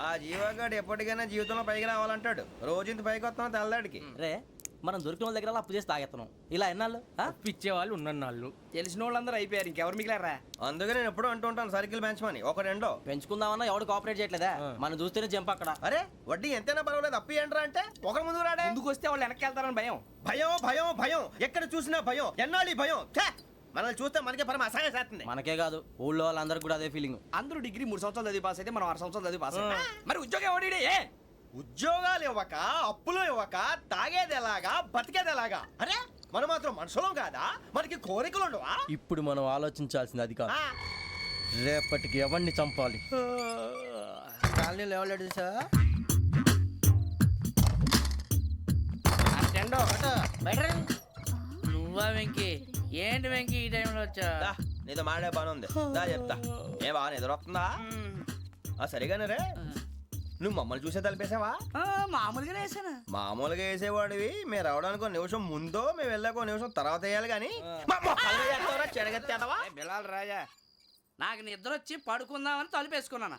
ఆ జీవగాడు ఎప్పటికైనా జీవితంలో పైకి రావాలంటాడు. రోజు ఇంత పైకి వస్తాం తెల్లడికి రే మనం దొరికిన వాళ్ళ దగ్గర అప్పు చేసి తాగెత్తనం ఇలా ఎన్నాళ్ళు? ఆ? పిచ్చే వాళ్ళు ఉన్నన్నాళ్ళు. తెలిసిన వాళ్ళందరూ అయిపోయారు ఇంకెవరు మిగిలారా? అందుకే నేను ఎప్పుడు అంటూ ఉంటాను సర్కిల్ బెంచ్ మని. ఒక రెండో. పెంచుకుందామన్నా ఎవడు కోఆపరేట్ చేయట్లేదా? మనం చూస్తేనే జంప్ అక్కడ. అరే వడ్డీ ఎంతైనా పర్వాలేదు అప్పు ఏంట్రా అంటే. ఒకరి ముందు రాడే. ముందుకు వస్తే వాళ్ళు వెనక్కి వెళ్తారని భయం. భయం భయం భయం. ఎక్కడ చూసినా భయం. ఎన్నాళ్ళు భయం? ఛే! మనల్ని చూస్తే మనకే పరమ అసహాయం చేస్తుంది. మనకే కాదు ఊళ్ళో వాళ్ళందరికీ కూడా అదే ఫీలింగ్ అందరూ డిగ్రీ మూడు సంవత్సరాలు చదివి పాస్ అయితే మనం ఆరు సంవత్సరాలు చదివి పాస్ అయ్యాం. మరి ఉద్యోగం ఎవడి ఏ? ఉద్యోగాలు ఇవ్వక అప్పులు ఇవ్వక తాగేది ఎలాగా బతికేది ఎలాగా? అరే మనం మాత్రం మనుషులం కాదా? మనకి కోరికలు ఉండవా? ఇప్పుడు మనం ఆలోచించాల్సింది అది కాదు. ఆ, రేపటికి ఎవరిని చంపాలి? కాలనీలో ఎవరు సార్ అటెండో నువ్వా వెంకీ? ఏంటి వెంకీ ఈ టైంలో వచ్చా దా, నీతో మాడే పని ఉంది. దా చెప్తా. ఏ బాగా నిద్రొస్తుందా ఆ సరిగానే రే. నువ్వు మమ్మల్ని చూసే తలిపేసావా? మామూలుగానే వేసాను. మామూలుగా వేసేవాడివి. మేము రావడానికి ఒక నిమిషం ముందో మేము వెళ్ళాక ఒక నిమిషం తర్వాత వేయాలి కానీ బిలాల్ రాజా నాకు నిద్ర వచ్చి పడుకుందామని తలుపు వేసుకున్నాను.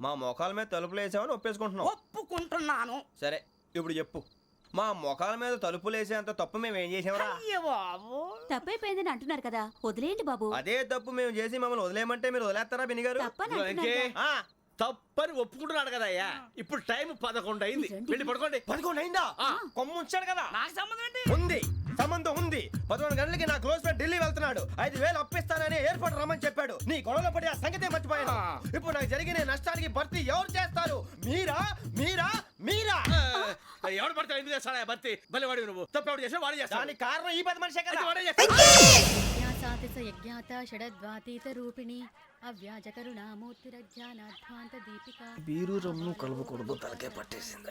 మా మోకాల మీద తలుపులు వేసామని ఒప్పేసుకుంటున్నావు ఒప్పుకుంటున్నాను. సరే ఇప్పుడు చెప్పు. మా మొఖాల మీద తలుపులు వేసేంత తప్పు మేము ఏం చేసామరా అయ్య బాబు. తప్పైపోయిందని అంటున్నారు కదా వదిలేయండి బాబు. అదే తప్పు మేము చేసి మమ్మల్ని వదిలేయమంటే మీరు వదిలేస్తారా బినిగారు తప్పని అంటున్నారు. ఆ, తప్పని ఒప్పుకుంటున్నాడు కదా అయ్యా. ఇప్పుడు టైం పదకొండు అయింది. వెళ్ళి పడుకోండి. పదకొండు అయిందా? కొమ్ము ఉంచాడు కదా. నాకు సంబంధం ఏంటి? ఉంది. సంబంధం ఉంది. పదకొండు గంటలకి నా క్లోజ్ ఫ్రెండ్ ఢిల్లీ వెళ్తున్నాడు. ఐదు వేలు అప్పిస్తానని ఎయిర్పోర్ట్ రమ్మని చెప్పాడు. నీ గొడవలో పడి ఆ సంగతే మర్చిపోయాను. ఇప్పుడు నాకు జరిగిన నష్టానికి భర్తీ ఎవరు చేస్తారు? మీరా? మీరా? మీరా? ఆ, ఎవడు పడితే ఎందుకు చేస్తాడా భర్తీ? భలే వాడి నువ్వు. తప్పు ఎవడు చేసా వాడే చేస్తాడు. దానికి కారణం ఈ పది మనిషే కదా. వాడే చేస్తాడు. జ్ఞాసాతి స యజ్ఞాత షడద్వాతీత రూపిణి అవ్యాజ కరుణామూర్తిరజ్ఞానాధ్వాంత దీపిక. బీరు రమ్ము కలుపుకూడదు తలకే పట్టేసింది.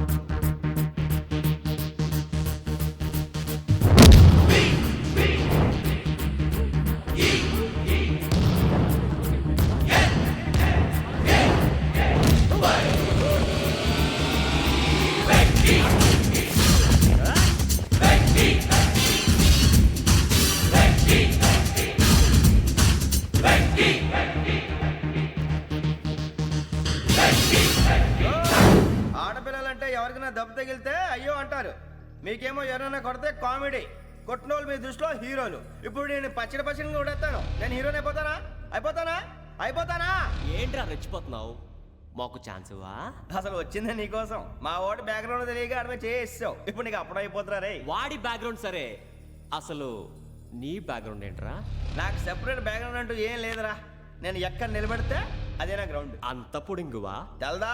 మీకేమో ఎవరైనా కొడితే కామెడీ. కొట్టిన వాళ్ళు మీ దృష్టిలో హీరోలు. ఇప్పుడు నేను పచ్చడి పచ్చడిని కొడేస్తాను నేను హీరోని అయిపోతానా? అయిపోతానా? అయిపోతానా? ఏంట్రా రెచ్చిపోతున్నావు? మాకు ఛాన్స్ ఇవ్వా అసలు వచ్చింది నీకోసం. మా ఓటు బ్యాక్గ్రౌండ్ తెలియక అడమే చేసావు ఇప్పుడు నీకు అప్పుడు అయిపోతున్నా రే. వాడి బ్యాక్గ్రౌండ్ సరే. అసలు నీ బ్యాక్గ్రౌండ్ ఏంట్రా? నాకు సెపరేట్ బ్యాక్గ్రౌండ్ అంటూ ఏం లేదురా. నేను ఎక్కడ నిలబెడితే అదే నా గ్రౌండ్ అంత పొడింగువా? తెల్దా?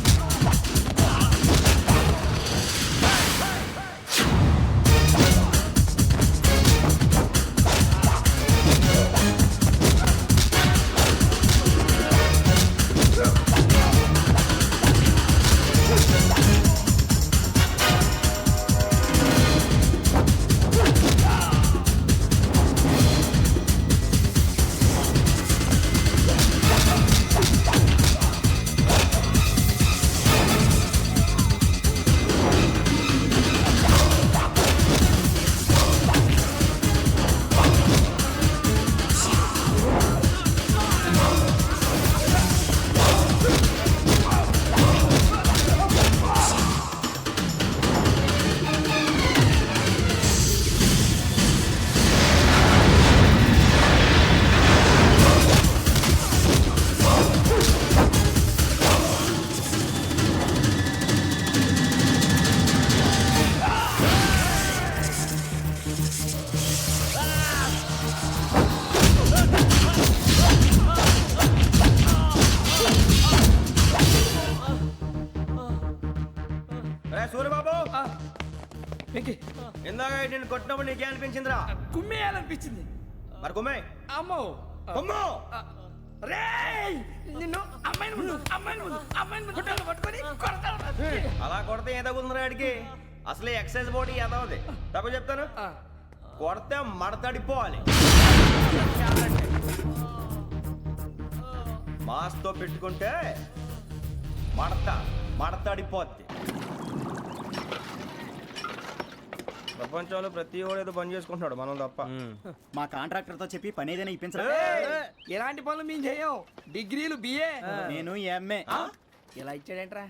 వెంకీ. ఇందాక నేను కొట్టినప్పుడు నీకే అనిపించిందిరా? కుమ్మేయాలనిపించింది. మరి కుమ్మే. అమ్మో. కుమ్ము. రే నిన్ను అమ్మాయిని ముందు అమ్మాయిని ముందు అమ్మాయిని ముందు గుడ్డలు పట్టుకొని కొడతాను. అలా కొడితే ఏ తగ్గుతుందిరా ఆడికి. అసలే ఎక్సైజ్ బాడీ ఏదవుది తప్పు చెప్తాను? కొడితే మడతడిపోవాలి. మాస్తో పెట్టుకుంటే మడత మడతడిపోద్ది. ప్రపంచంలో ప్రతి వాడు ఏదో పని చేసుకుంటున్నాడు మనం తప్ప. మా కాంట్రాక్టర్తో చెప్పి పని ఏదైనా ఇప్పించరా? ఎలాంటి పనులు మేము చేయం? డిగ్రీలు బిఏ నేను ఎంఏ ఇలా ఇచ్చాడేంట్రా?